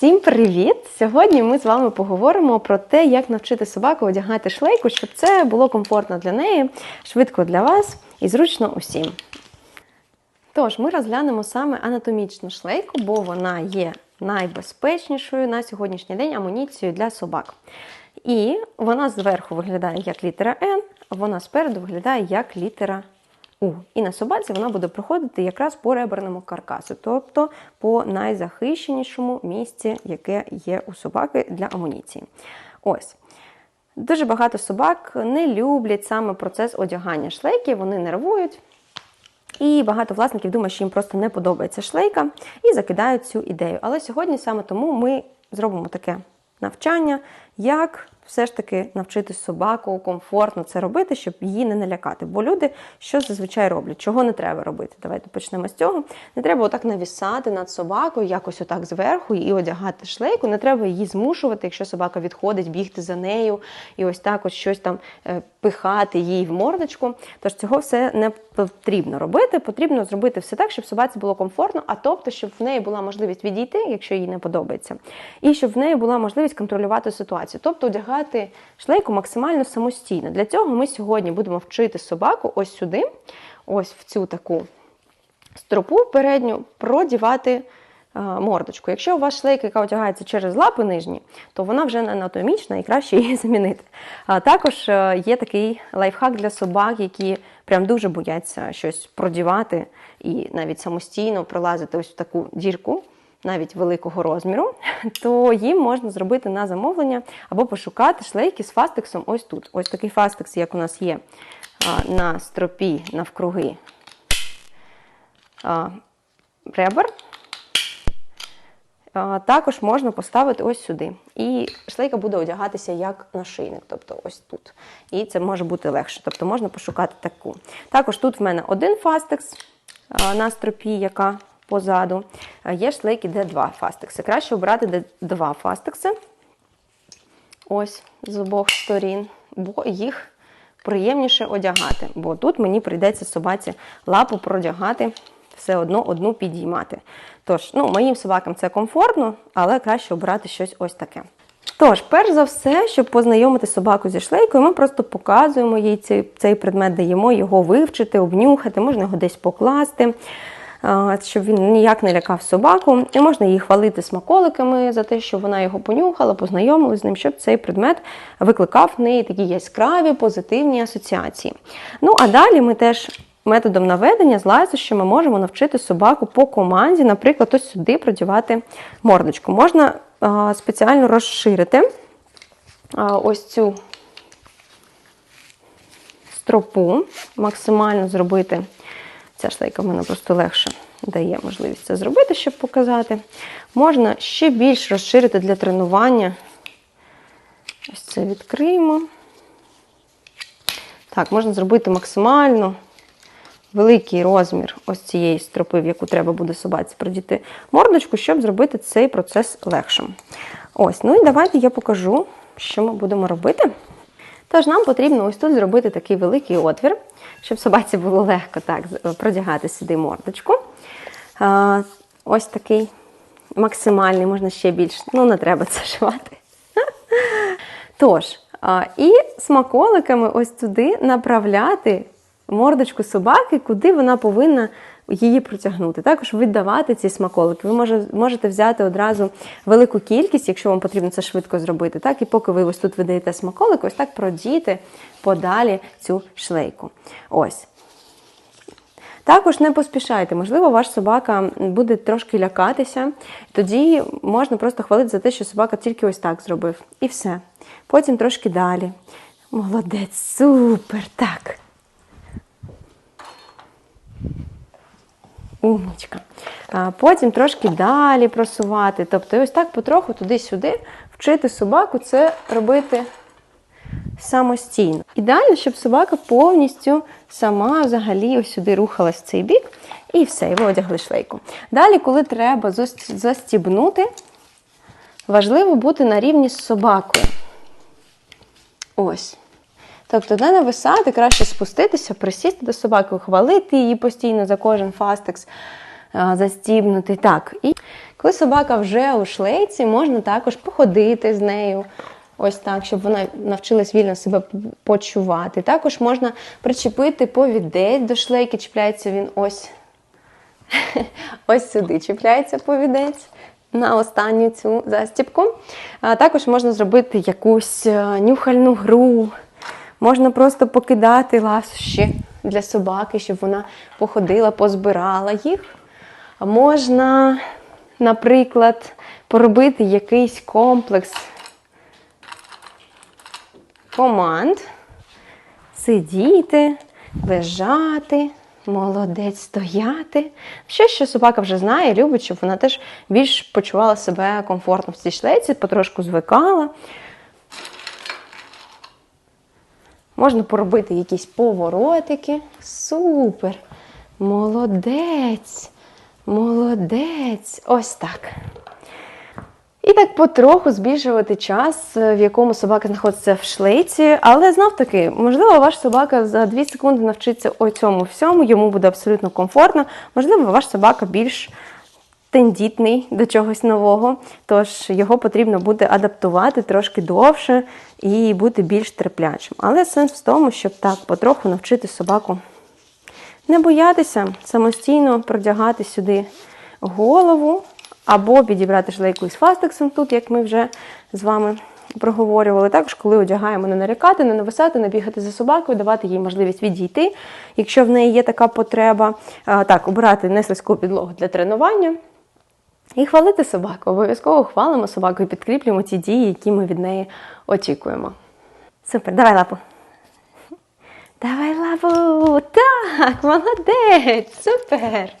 Всім привіт! Сьогодні ми з вами поговоримо про те, як навчити собаку одягати шлейку, щоб це було комфортно для неї, швидко для вас і зручно усім. Тож, ми розглянемо саме анатомічну шлейку, бо вона є найбезпечнішою на сьогоднішній день амуніцією для собак. І вона зверху виглядає як літера N, а вона спереду виглядає як літера У. І на собаці вона буде проходити якраз по реберному каркасу, тобто по найзахищенішому місці, яке є у собаки для амуніції. Ось. Дуже багато собак не люблять саме процес одягання шлейки, вони нервують. І багато власників думають, що їм просто не подобається шлейка і закидають цю ідею. Але сьогодні саме тому ми зробимо таке навчання, як все ж таки навчити собаку комфортно це робити, щоб її не налякати. Бо люди що зазвичай роблять, чого не треба робити. Давайте почнемо з цього. Не треба отак навісати над собакою, якось отак зверху і одягати шлейку. Не треба її змушувати, якщо собака відходить, бігти за нею і ось так ось щось там е, пихати їй в мордочку. Тож цього все не потрібно робити. Потрібно зробити все так, щоб собаці було комфортно, а тобто, щоб в неї була можливість відійти, якщо їй не подобається, і щоб в неї була можливість контролювати ситуацію, тобто одягати шлейку максимально самостійно. Для цього ми сьогодні будемо вчити собаку ось сюди, ось в цю таку стропу передню, продівати мордочку. Якщо у вас шлейка, яка одягається через лапи нижні, то вона вже не анатомічна і краще її замінити. А також е, є такий лайфхак для собак, які прям дуже бояться щось продівати і навіть самостійно пролазити ось в таку дірку. Навіть великого розміру, то їм можна зробити на замовлення або пошукати шлейки з фастексом ось тут. Ось такий фастекс, як у нас є на стропі навкруги ребер. Також можна поставити ось сюди. І шлейка буде одягатися як нашийник, тобто ось тут. І це може бути легше. Тобто можна пошукати таку. Також тут в мене один фастекс на стропі, яка позаду. Є шлейки, де два фастекси. Краще обрати де два фастекси. Ось з обох сторін, бо їх приємніше одягати. Бо тут мені прийдеться собаці лапу продягати все одно одну підіймати. Тож, ну, моїм собакам це комфортно, але краще обрати щось ось таке. Тож, перш за все, щоб познайомити собаку зі шлейкою, ми просто показуємо їй цей, цей предмет, даємо його вивчити, обнюхати, можна його десь покласти. Щоб він ніяк не лякав собаку, і можна її хвалити смаколиками за те, що вона його понюхала, познайомилася з ним, щоб цей предмет викликав в неї такі яскраві позитивні асоціації. Ну а далі ми теж методом наведення з лайсощами можемо навчити собаку по команді, наприклад, ось сюди продівати мордочку. Можна а, спеціально розширити а, ось цю стропу, максимально зробити. Ця шлейка в мене просто легше дає можливість це зробити, щоб показати. Можна ще більш розширити для тренування. Ось це відкриємо. Так, можна зробити максимально великий розмір ось цієї стропи, в яку треба буде собаці продіти мордочку, щоб зробити цей процес легшим. Ось, ну і давайте я покажу, що ми будемо робити. Тож нам потрібно ось тут зробити такий великий отвір, щоб собаці було легко так продягати сюди мордочку. Ось такий максимальний, можна ще більше, ну не треба це шивати. Тож, і смаколиками ось туди направляти мордочку собаки, куди вона повинна її протягнути. Також віддавати ці смаколики. Ви можете взяти одразу велику кількість, якщо вам потрібно це швидко зробити. Так, І поки ви ось тут видаєте смаколик, ось так продіти подалі цю шлейку. Ось. Також не поспішайте, можливо, ваш собака буде трошки лякатися, тоді можна просто хвалити за те, що собака тільки ось так зробив. І все. Потім трошки далі. Молодець, супер! Так. Умнічка. Потім трошки далі просувати. Тобто, ось так потроху туди-сюди вчити собаку це робити самостійно. Ідеально, щоб собака повністю сама взагалі ось сюди рухалась в цей бік, і все, і ви одягли шлейку. Далі, коли треба застібнути, важливо бути на рівні з собакою. Ось. Тобто, не нависати, краще спуститися, присісти до собаки, хвалити її постійно за кожен фастекс. а, застібнутий. Так, і коли собака вже у шлейці, можна також походити з нею. Ось так, щоб вона навчилась вільно себе почувати. Також можна причепити повідець до шлейки, чіпляється він ось ось сюди чіпляється повідець на останню цю застібку. А також можна зробити якусь е, нюхальну гру, можна просто покидати ласощі для собаки, щоб вона походила, позбирала їх. Можна, наприклад, поробити якийсь комплекс команд, сидіти, лежати, молодець стояти. Щось, що собака вже знає, любить, щоб вона теж більш почувала себе комфортно в цій шлейці, потрошку звикала. Можна поробити якісь поворотики. Супер! Молодець! Молодець! Ось так. І так потроху збільшувати час, в якому собака знаходиться в шлейці. Але знов таки, можливо, ваш собака за 2 секунди навчиться о цьому всьому, йому буде абсолютно комфортно. Можливо, ваш собака більш тендітний до чогось нового, тож його потрібно буде адаптувати трошки довше і бути більш терплячим. Але сенс в тому, щоб так потроху навчити собаку не боятися самостійно продягати сюди голову, або підібрати шлейку із фастексом тут, як ми вже з вами проговорювали. Також, коли одягаємо, не нарікати, не нависати, не бігати за собакою, давати їй можливість відійти, якщо в неї є така потреба. Так, обирати неслизьку підлогу для тренування. І хвалити собаку. Обов'язково хвалимо собаку і підкріплюємо ті дії, які ми від неї очікуємо. Супер, давай лапу. Давай лапу! Так, молодець! Супер!